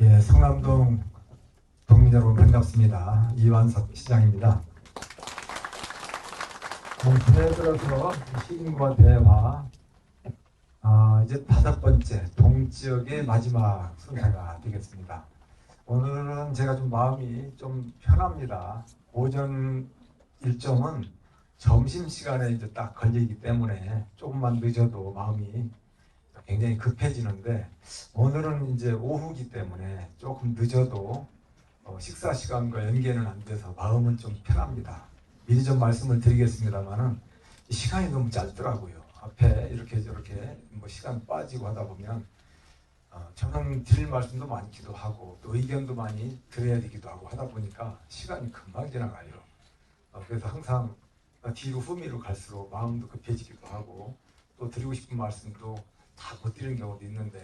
예, 성남동 동민 여러분 반갑습니다. 이완섭 시장입니다. 동편에 들어서 시민과 대화 아, 이제 다섯 번째 동지역의 마지막 순서가 되겠습니다. 오늘은 제가 좀 마음이 좀 편합니다. 오전 일정은 점심 시간에 이제 딱 걸리기 때문에 조금만 늦어도 마음이 굉장히 급해지는데 오늘은 이제 오후기 때문에 조금 늦어도 어, 식사 시간과 연계는 안 돼서 마음은 좀 편합니다. 미리 좀 말씀을 드리겠습니다만은 시간이 너무 짧더라고요. 앞에 이렇게 저렇게 뭐 시간 빠지고 하다 보면 어, 저는 드릴 말씀도 많기도 하고 또 의견도 많이 드려야 되기도 하고 하다 보니까 시간이 금방 지나가요. 어, 그래서 항상 뒤로 후미로 갈수록 마음도 급해지기도 하고 또 드리고 싶은 말씀도 다못 드리는 경우도 있는데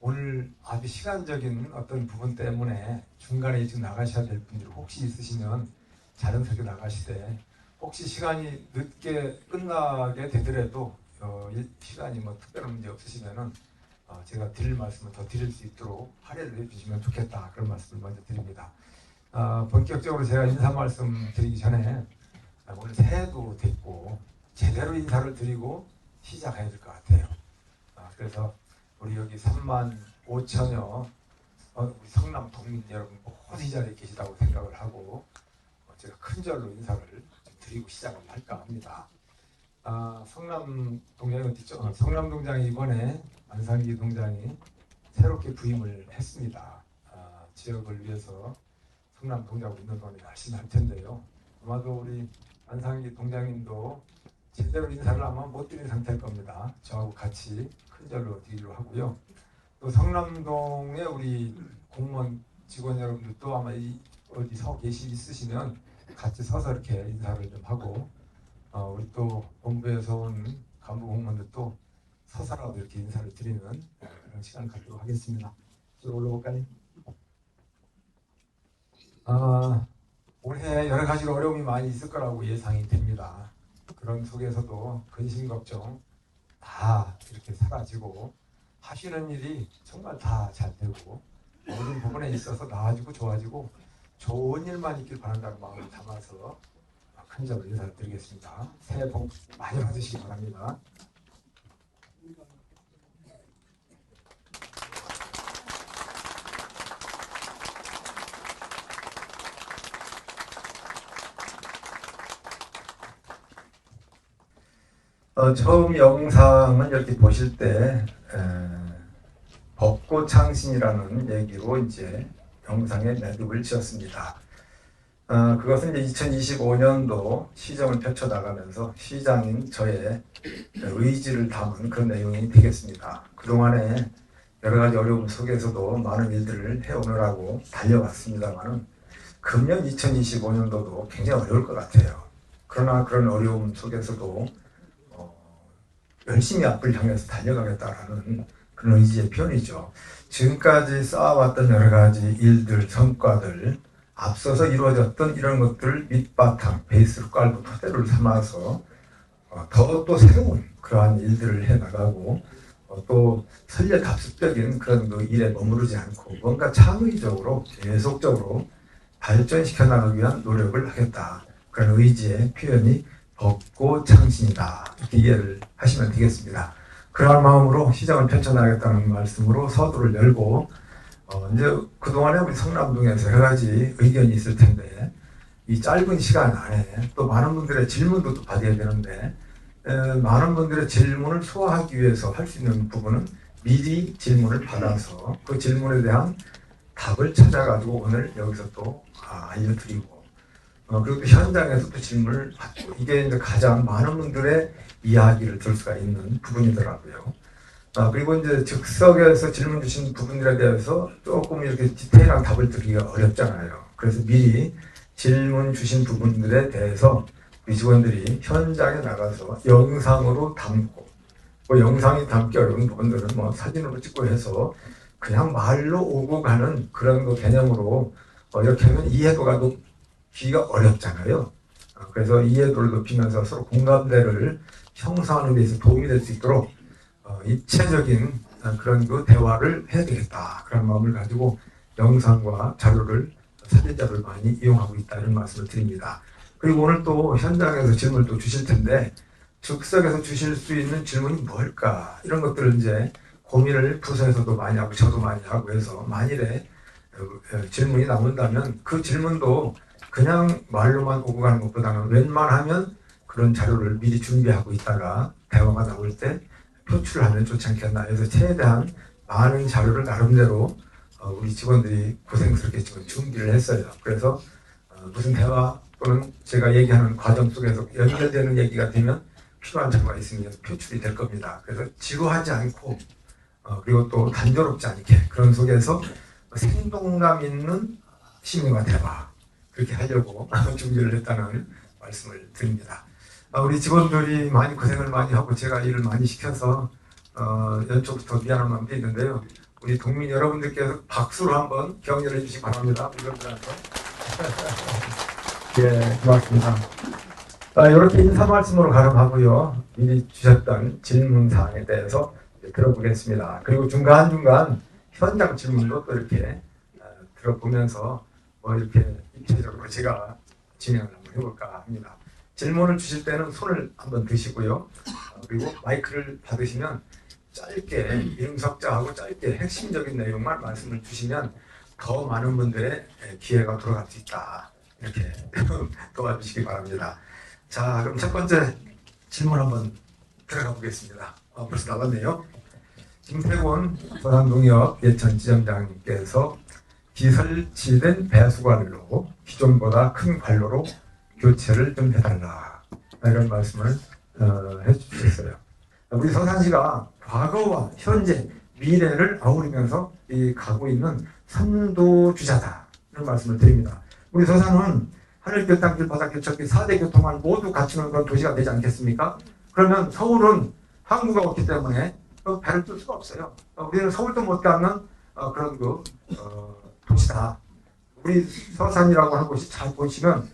오늘 아주 시간적인 어떤 부분 때문에 중간에 일찍 나가셔야 될 분들 혹시 있으시면 자연스럽게 나가시되 혹시 시간이 늦게 끝나게 되더라도 어, 이 시간이 뭐 특별한 문제 없으시면은 어, 제가 드릴 말씀을 더 드릴 수 있도록 할애를 해주시면 좋겠다 그런 말씀을 먼저 드립니다. 어, 본격적으로 제가 인사 말씀 드리기 전에 아, 오늘 새해도 됐고 제대로 인사를 드리고 시작해야 될 것 같아요. 아, 그래서 우리 여기 3만 5천여 어, 우리 성남 동민 여러분 모두 이 자리에 계시다고 생각을 하고 어, 제가 큰 절로 인사를 좀 드리고 시작을 할까 합니다. 아, 성남 동장이 어디죠? 어, 성남 동장이 이번에 안상기 동장이 새롭게 부임을 했습니다. 아, 지역을 위해서 성남 동장으로 있는 동안 열심히 할 텐데요. 아마도 우리 안상기 동장님도 제대로 인사를 아마 못 드린 상태일 겁니다. 저하고 같이 큰 절로 드리기로 하고요. 또 성남동에 우리 공무원 직원 여러분들도 아마 이 어디 서 계시 있으시면 같이 서서 이렇게 인사를 좀 하고 어, 우리 또 본부에서 온 간부 공무원들도 서서라도 이렇게 인사를 드리는 그런 시간을 갖도록 하겠습니다. 좀 올라볼까요? 아, 올해 여러 가지로 어려움이 많이 있을 거라고 예상이 됩니다. 그런 속에서도 근심 걱정 다 이렇게 사라지고 하시는 일이 정말 다 잘 되고 모든 부분에 있어서 나아지고 좋아지고 좋은 일만 있길 바란다는 마음을 담아서 큰 점을 인사를 드리겠습니다. 새해 복 많이 받으시기 바랍니다. 어, 처음 영상은 이렇게 보실 때 에, 벚꽃 창신이라는 얘기로 이제 영상에 매듭을 지었습니다. 어, 그것은 이제 2025년도 시정을 펼쳐 나가면서 시장인 저의 의지를 담은 그런 내용이 되겠습니다. 그동안에 여러 가지 어려움 속에서도 많은 일들을 해오느라고 달려왔습니다만은 금년 2025년도도 굉장히 어려울 것 같아요. 그러나 그런 어려움 속에서도 열심히 앞을 향해서 달려가겠다라는 그런 의지의 표현이죠. 지금까지 쌓아왔던 여러 가지 일들, 성과들, 앞서서 이루어졌던 이런 것들을 밑바탕, 베이스로 깔고 토대를 삼아서 어, 더또 새로운 그러한 일들을 해나가고 어, 또 설례 답습적인 그런 그 일에 머무르지 않고 뭔가 창의적으로 계속적으로 발전시켜 나가기 위한 노력을 하겠다. 그런 의지의 표현이 벚꽃 창신이다. 이렇게 이해를 하시면 되겠습니다. 그러한 마음으로 시장을 펼쳐나가겠다는 말씀으로 서두를 열고 어, 이제 그동안에 우리 성남동에서 여러 가지 의견이 있을 텐데 이 짧은 시간 안에 또 많은 분들의 질문도 또 받아야 되는데 에, 많은 분들의 질문을 소화하기 위해서 할 수 있는 부분은 미리 질문을 받아서 그 질문에 대한 답을 찾아가지고 오늘 여기서 또 아, 알려드리고 어, 그리고 현장에서 또 질문을 받고 이게 이제 가장 많은 분들의 이야기를 들을 수가 있는 부분이더라고요. 아, 그리고 이제 즉석에서 질문 주신 부분들에 대해서 조금 이렇게 디테일한 답을 드리기가 어렵잖아요. 그래서 미리 질문 주신 부분들에 대해서 우리 직원들이 현장에 나가서 영상으로 담고 뭐 영상이 담기 어려운 부분들은 뭐 사진으로 찍고 해서 그냥 말로 오고 가는 그런 거 개념으로 어, 이렇게 하면 이해도가 높 기가 어렵잖아요. 아, 그래서 이해도를 높이면서 서로 공감대를 형성하는 데 있어서 도움이 될 수 있도록 어, 입체적인 그런 그 대화를 해야 되겠다 그런 마음을 가지고 영상과 자료를 사진 자료를 많이 이용하고 있다 이런 말씀을 드립니다. 그리고 오늘 또 현장에서 질문을 또 주실 텐데 즉석에서 주실 수 있는 질문이 뭘까 이런 것들을 이제 고민을 부서에서도 많이 하고 저도 많이 하고 해서 만일에 어, 어, 질문이 나온다면 그 질문도 그냥 말로만 오고 가는 것보다는 웬만하면 그런 자료를 미리 준비하고 있다가 대화가 나올 때 표출을 하면 좋지 않겠나 해서 최대한 많은 자료를 나름대로 어, 우리 직원들이 고생스럽게 지금 준비를 했어요. 그래서 어, 무슨 대화 또는 제가 얘기하는 과정 속에서 연결되는 얘기가 되면 필요한 자료가 있으면 표출이 될 겁니다. 그래서 지루하지 않고 어, 그리고 또 단조롭지 않게 그런 속에서 생동감 있는 시민과 대화 그렇게 하려고 준비를 했다는 말씀을 드립니다. 아, 우리 직원들이 많이 고생을 많이 하고 제가 일을 많이 시켜서 어, 연초부터 미안한 마음도 있는데요. 우리 국민 여러분들께서 박수로 한번 격려해 주시기 바랍니다. 이분들한테. 예, 고맙습니다. 아, 이렇게 인사 말씀으로 가름하고요. 미리 주셨던 질문 사항에 대해서 들어보겠습니다. 그리고 중간중간 현장 질문도 또 이렇게 어, 들어보면서 뭐 이렇게 입체적으로 제가 진행을 한번 해볼까 합니다. 질문을 주실 때는 손을 한번 드시고요. 어, 그리고 마이크를 받으시면 짧게 이름 석자하고 짧게 핵심적인 내용만 말씀을 주시면 더 많은 분들의 기회가 돌아갈 수 있다. 이렇게 도와주시기 바랍니다. 자, 그럼 첫 번째 질문 한번 들어가 보겠습니다. 어, 벌써 나왔네요. 김태곤 서산농협 예천 지점장님께서 비설치된 배수관로 기존보다 큰 관로로 교체를 좀 해달라 이런 말씀을 어, 해주셨어요. 우리 서산시가 과거와 현재 미래를 아우르면서 이 가고 있는 선도주자다 이런 말씀을 드립니다. 우리 서산은 하늘길, 땅길, 바닷길, 첫길 4대 교통을 모두 갖추는 그런 도시가 되지 않겠습니까? 그러면 서울은 항구가 없기 때문에 어, 배를 뜰 수가 없어요. 어, 우리는 서울도 못 가는 어, 그런 그 어, 도시다. 우리 서산이라고 하는 곳이 잘 보시면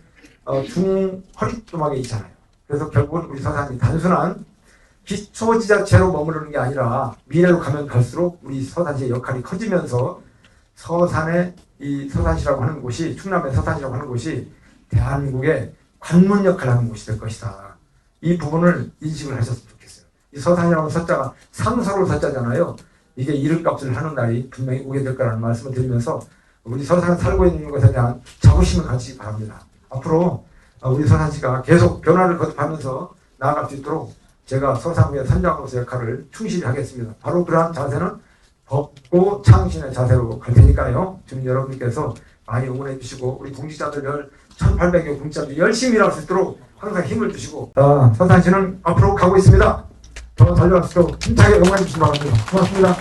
어, 중 허리 조막에 있잖아요. 그래서 결국은 우리 서산이 단순한 기초 지자체로 머무르는 게 아니라 미래로 가면 갈수록 우리 서산시의 역할이 커지면서 서산의 이 서산시라고 하는 곳이 충남의 서산이라고 하는 곳이 대한민국의 관문 역할을 하는 곳이 될 것이다. 이 부분을 인식을 하셨으면 좋겠어요. 이 서산이라는 서자가 상서로 서자잖아요. 이게 이름값을 하는 날이 분명히 오게 될 거라는 말씀을 드리면서 우리 서산 살고 있는 것에 대한 자부심을 가지시기 바랍니다. 앞으로 우리 서산시가 계속 변화를 거듭하면서 나아갈 수 있도록 제가 서산구의 선장으로서 역할을 충실히 하겠습니다. 바로 그러한 자세는 법고 창신의 자세로 갈 테니까요. 주민 여러분께서 많이 응원해 주시고 우리 공직자들 1800여 공직자들 열심히 일할 수 있도록 항상 힘을 주시고 어, 서산시는 앞으로 가고 있습니다. 더 달려갈 수 있도록 힘차게 응원해 주시기 바랍니다. 고맙습니다.